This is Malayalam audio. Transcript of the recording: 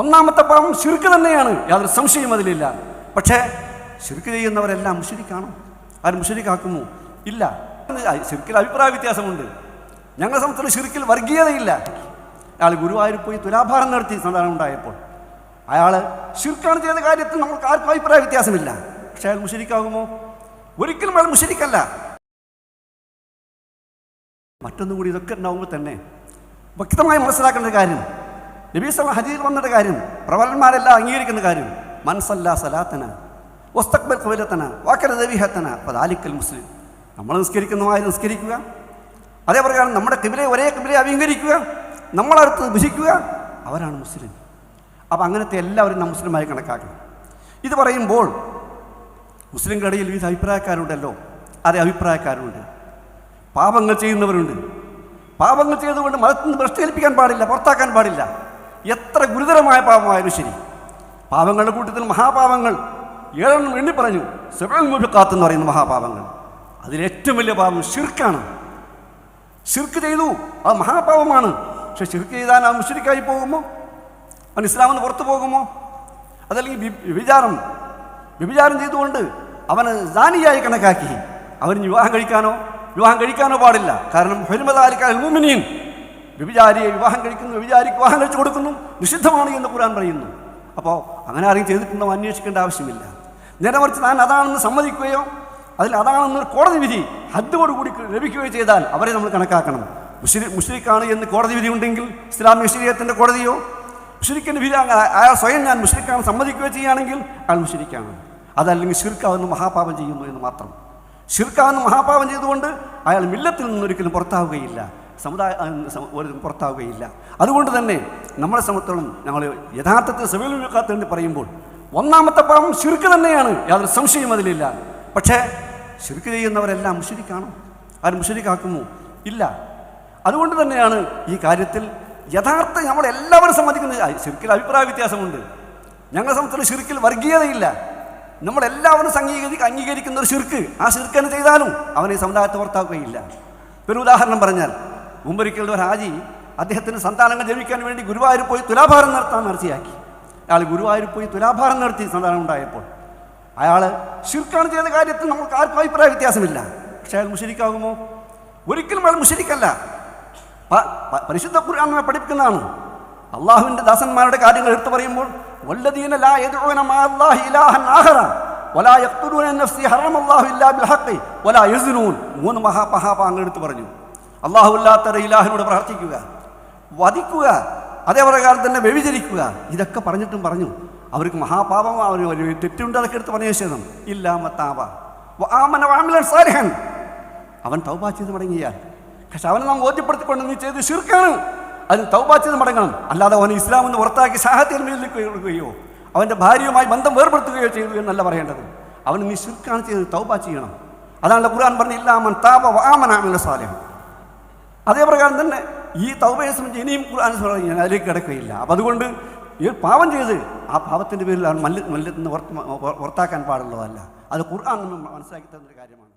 ഒന്നാമത്തെ പാപം ശുരുക്ക് തന്നെയാണ്. യാതൊരു സംശയം അതിലില്ല. പക്ഷേ ശുരുക്ക് ചെയ്യുന്നവരെല്ലാം മുഷരിക്കാണോ? ആരും മുഷരിക്കാക്കുമോ ഇല്ല. ശുരുക്കിൽ അഭിപ്രായ വ്യത്യാസമുണ്ട്. ഞങ്ങളെ സംബന്ധിച്ചുള്ള ശുരുക്കിൽ വർഗീയതയില്ല. അയാൾ ഗുരുവായൂർ പോയി തുലാഭാരം നടത്തി സന്താനം ഉണ്ടായപ്പോൾ അയാൾ ശുരുക്കാണ് ചെയ്ത കാര്യത്തിൽ നമുക്ക് ആർക്കും അഭിപ്രായ വ്യത്യാസമില്ല. പക്ഷേ അയാൾ മുഷരിക്കാകുമോ? ഒരിക്കലും അയാൾ മുഷരിക്കല്ല. മറ്റൊന്നും കൂടി ഇതൊക്കെ ഉണ്ടാവുമ്പോൾ തന്നെ വ്യക്തമായി മനസ്സിലാക്കേണ്ട ഒരു കാര്യം നബീസ് ഹജീർ വന്നിട്ട് കാര്യം പ്രബലന്മാരെല്ലാം അംഗീകരിക്കുന്ന കാര്യം മൻസല്ല സലാത്തന വസ്തക്ബൽ കബലത്തന വാക്കര ദവിഹത്തന പതാലിക്കൽ മുസ്ലിം. നമ്മൾ നിസ്കരിക്കുന്നതുമായി നിസ്കരിക്കുക. അതേപ്രകാരം നമ്മുടെ കിബിലെ ഒരേ കിബിലെ അഭിമുഖീകരിക്കുക. നമ്മളടുത്ത് ഭുജിക്കുക. അവരാണ് മുസ്ലിം. അപ്പോൾ അങ്ങനത്തെ എല്ലാവരും നാം മുസ്ലിമായി കണക്കാക്കണം. ഇത് പറയുമ്പോൾ മുസ്ലിങ്ങളുടെ ഇടയിൽ വിവിധ അഭിപ്രായക്കാരുണ്ടല്ലോ. അതേ അഭിപ്രായക്കാരുണ്ട്. പാപങ്ങൾ ചെയ്യുന്നവരുണ്ട്. പാപങ്ങൾ ചെയ്തുകൊണ്ട് മതത്തിൽ നിന്ന് ഭ്രഷ്ടേൽപ്പിക്കാൻ പാടില്ല പുറത്താക്കാൻ പാടില്ല. എത്ര ഗുരുതരമായ പാപമായാലും ശരി. പാപങ്ങളുടെ കൂട്ടത്തിൽ മഹാപാപങ്ങൾ. ഏഴെണ്ണം എണ്ണി പറഞ്ഞു സെവൽ മുബിക്കാത്ത് എന്ന് പറയുന്ന മഹാപാപങ്ങൾ. അതിലേറ്റവും വലിയ പാപം ഷിർക്കാണ് ഷിർക്ക് ചെയ്തു അത് മഹാപാപമാണ്. പക്ഷെ ഷിർക്ക് ചെയ്താൽ ആ മുഷരിക്കായി പോകുമോ? അവൻ ഇസ്ലാമിൽ നിന്ന് പുറത്തു പോകുമോ? അതല്ലെങ്കിൽ വിഭിചാരം വ്യഭിചാരം ചെയ്തുകൊണ്ട് അവന് ദാനിയായി കണക്കാക്കി. അവന് വിവാഹം കഴിക്കാനോ വിവാഹം കഴിക്കാനോ പാടില്ല. കാരണം ഹരിമതാലിക്കാൻ മുമിനിയൻ വ്യഭിചാരിയെ വിവാഹം കഴിക്കുന്നു വ്യഭിചാരിക്ക് വിവാഹം കഴിച്ചു കൊടുക്കുന്നു നിഷിദ്ധമാണ് എന്ന് ഖുർആൻ പറയുന്നു. അപ്പോൾ അങ്ങനെ ആരെയും ചെയ്തിട്ടുണ്ടോ അന്വേഷിക്കേണ്ട ആവശ്യമില്ല. നേരെ മറിച്ച് താൻ അതാണെന്ന് സമ്മതിക്കുകയോ അതിൽ അതാണെന്നൊരു കോടതി വിധി ഹദ്ദോടുകൂടി ലഭിക്കുകയോ ചെയ്താൽ അവരെ നമ്മൾ കണക്കാക്കണം. മുസ്ലിം മുസ്ലിക്കാണ് എന്ന് കോടതി വിധി ഉണ്ടെങ്കിൽ ഇസ്ലാമിക ശരീരത്തിന്റെ കോടതിയോ മുഷരിക്കിന്റെ വിധി അയാൾ സ്വയം ഞാൻ മുഷരിക്കാണ് സമ്മതിക്കുകയോ ചെയ്യുകയാണെങ്കിൽ അയാൾ മുഷരിക്കാണ് അതല്ലെങ്കിൽ ഷിർക്കാവുന്ന മഹാപാപം ചെയ്യുന്നു എന്ന് മാത്രം. ഷിർക്കാവുന്ന മഹാപാപം ചെയ്തുകൊണ്ട് അയാൾ മില്ലത്തിൽ നിന്നൊരിക്കലും പുറത്താവുകയില്ല. സമുദായ പുറത്താവുകയില്ല. അതുകൊണ്ട് തന്നെ നമ്മളെ സംബന്ധിച്ചോളം ഞങ്ങൾ യഥാർത്ഥത്തിൽ സെവലുക്കാത്ത എന്ന് പറയുമ്പോൾ ഒന്നാമത്തെ പാപം ശുരുക്ക് തന്നെയാണ്. യാതൊരു സംശയം അതിലില്ല. പക്ഷേ ശുരുക്ക് ചെയ്യുന്നവരെല്ലാം മുഷരിക്കാണോ? ആരും മുഷരിക്കാക്കുമോ? ഇല്ല. അതുകൊണ്ട് തന്നെയാണ് ഈ കാര്യത്തിൽ യഥാർത്ഥ നമ്മളെല്ലാവരും സമ്മതിക്കുന്നത്. ശുരുക്കിൽ അഭിപ്രായ വ്യത്യാസമുണ്ട്. ഞങ്ങളെ സംബന്ധിച്ചുള്ള ശുരുക്കിൽ വർഗീയതയില്ല. നമ്മളെല്ലാവരും അംഗീകരി അംഗീകരിക്കുന്ന ഒരു ശുരുക്ക് ആ ശിർക്കന് ചെയ്താലും അവനെ സമുദായത്തെ പുറത്താക്കുകയില്ല. ഒരു ഉദാഹരണം പറഞ്ഞാൽ മുമ്പൊരിക്കലും ഒരു ഹാജി അദ്ദേഹത്തിന് സന്താനങ്ങൾ ജനിക്കാൻ വേണ്ടി ഗുരുവായൂർ പോയി തുലാഭാരം നടത്താൻ നേർച്ചയാക്കി അയാൾ ഗുരുവായൂർ പോയി തുലാഭാരം നടത്തി സന്താനം ഉണ്ടായപ്പോൾ അയാൾ ശിർക്കാണ് ചെയ്ത കാര്യത്തിൽ നമുക്ക് ആർക്കും അഭിപ്രായ വ്യത്യാസമില്ല. പക്ഷേ അയാൾ മുഷരിക്കാകുമോ? ഒരിക്കലും അയാൾ മുഷരിക്കല്ല. പരിശുദ്ധ ഖുർആൻ പഠിപ്പിക്കുന്നതാണ്. അള്ളാഹുവിന്റെ ദാസന്മാരുടെ കാര്യങ്ങൾ എടുത്തു പറയുമ്പോൾ വല്ലദീന ലാ ഇലാഹൻ ആഹറ വലാ ഇല്ലാ ബിൽ വലാ യസ്നൂൻ മൂന്ന് മഹാ മഹാപാങ്ങൾ എടുത്തു പറഞ്ഞു. അള്ളാഹു അല്ലാത്ത ഇലാഹിനോട് പ്രാർത്ഥിക്കുക വധിക്കുക അതേ പ്രകാരം തന്നെ വ്യഭിചരിക്കുക. ഇതൊക്കെ പറഞ്ഞിട്ടും പറഞ്ഞു. അവർക്ക് മഹാപാപം അവർ തെറ്റുണ്ട് അതൊക്കെ എടുത്ത് പറഞ്ഞ ശേഷം. ഇല്ലാമത്താവ ആമന വാമിലൻ അവൻ തൗബാ ചെയ്ത് മടങ്ങിയാൽ. പക്ഷെ അവനെ നാം ബോധ്യപ്പെടുത്തിക്കൊണ്ട് നീ ചെയ്ത് ശിർക്കാണ്. അതിന് തൗബാ ചെയ്ത് മടങ്ങണം. അല്ലാതെ അവൻ ഇസ്ലാം എന്ന് പുറത്താക്കി സാഹചര്യം കൊടുക്കുകയോ അവന്റെ ഭാര്യയുമായി ബന്ധം വേർപെടുത്തുകയോ ചെയ്തു എന്നല്ല പറയേണ്ടത്. അവൻ നീ ശിർക്കാണ് ചെയ്ത് തൗബ ചെയ്യണം. അതാണ് ഖുർആൻ പറഞ്ഞ ഇല്ലാമൻ താപ വാമനാമില്ല സാലഹം അതേ പ്രകാരം തന്നെ ഈ തൗബയെ സംബന്ധിച്ച് ഇനിയും ഖുർആൻ ഞാൻ അതിലേക്ക് കിടക്കുകയില്ല. അപ്പം അതുകൊണ്ട് ഈ പാപം ചെയ്ത് ആ പാപത്തിന്റെ പേരിൽ മല്ല മല്ലത്തിൽ നിന്ന് പുറത്താക്കാൻ പാടുള്ളതല്ല. അത് ഖുർആൻ മനസ്സിലാക്കി തന്നൊരു കാര്യമാണ്.